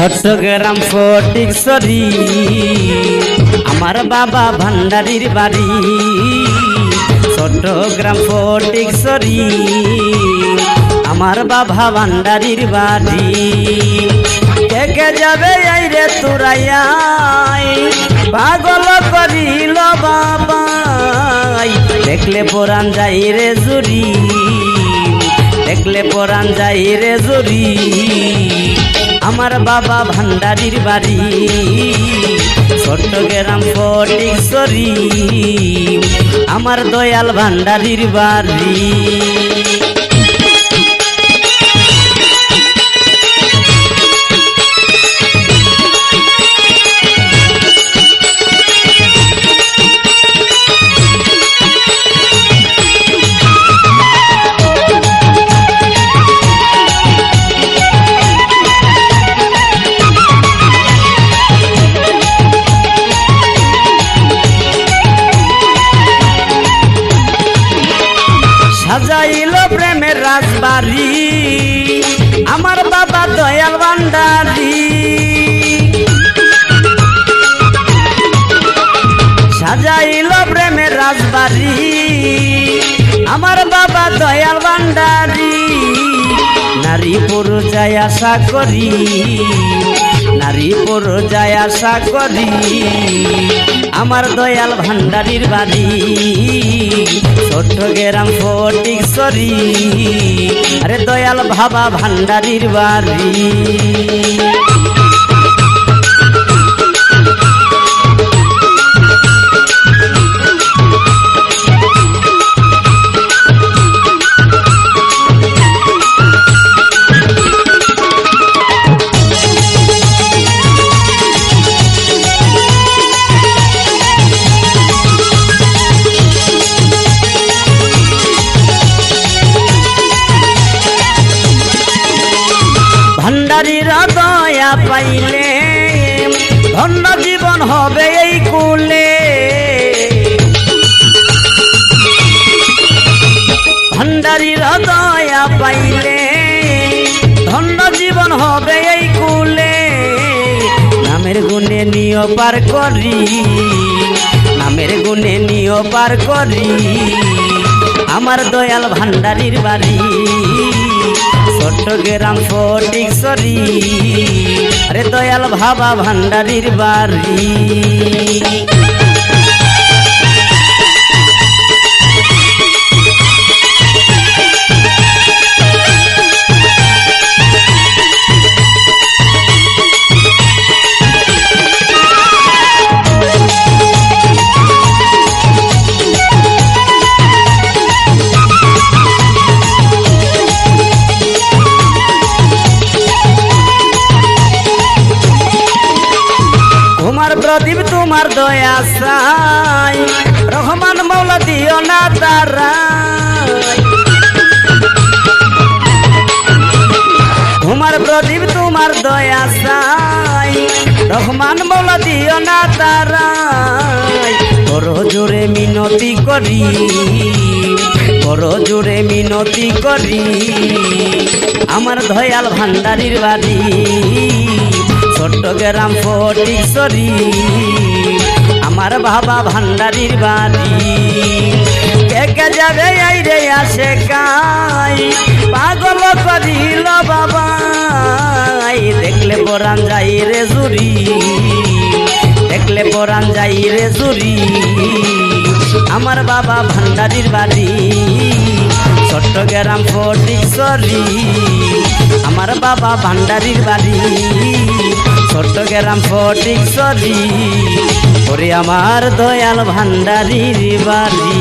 চট্টগ্রাম ফটিকছড়ি আমার বাবা ভান্ডারির বাড়ি। চট্টগ্রাম ফটিকছড়ি আমার বাবা ভান্ডারির বাড়ি। কে যাবে এই রে তুরাইয়াই? পাগল করিল বাবাই। দেখলে পরাণ যাই রে জুরি, দেখলে পরাণ যাই রে জুরি। আমার বাবা ভান্ডারির বাড়ি। চট্টগ্রাম ফটিকছড়ি। আমার দয়াল ভান্ডারির বাড়ি। রাজবাড়ি, আমার বাবা দয়াল ভান্ডারি। সাজাইল প্রেমের রাজবাড়ি, আমার বাবা দয়াল ভান্ডারি। নারী পুরুষ আশা করি নারী পর্যায় যায় আশা করি, আমার দয়াল ভান্ডারির বাড়ি। চট্টগ্রাম সরি আরে দয়াল ভাবা ভান্ডারির বাড়ি। ভান্ডারির দয়া পাইলে, ধন্য জীবন হবে এই কুলে। ভান্ডারির দয়া পাইলে, ধন্য জীবন হবে এই কুলে। নামের গুণে নিয় পার করি, নামের গুণে নিয় পার করি। আমার দয়াল ভান্ডারির বাড়ি। চট্টগ্রাম ফটিকছড়ি আরে দয়াল ভাবা ভান্ডারির বাড়ি। প্রদীপ তোমার দয়া সাই রহমান মৌলা দিও না তারা তোমার প্রদীপ তোমার দয়া সাই রহমান মৌলা দিও না তারা জোরে মিনতি করি। বড় জোরে মিনতি করি। আমার দয়াল ভান্ডারির বাড়ি। চট্টগ্রাম ফটিকছড়ি আমার বাবা ভান্ডারির বাড়ি। কে যাবে এই রে আসে কাই? পাগল করিল বাবা দেখলে পরাণ যাই রে জুরি, দেখলে পরাণ যাই রে জুরি। আমার বাবা ভান্ডারির বাড়ি, চট্টগ্রাম ফটিকছড়ি আমার বাবা ভান্ডারির বাড়ি। চট্টগ্রাম সরি ওরে আমার দয়াল ভান্ডারির বাড়ি।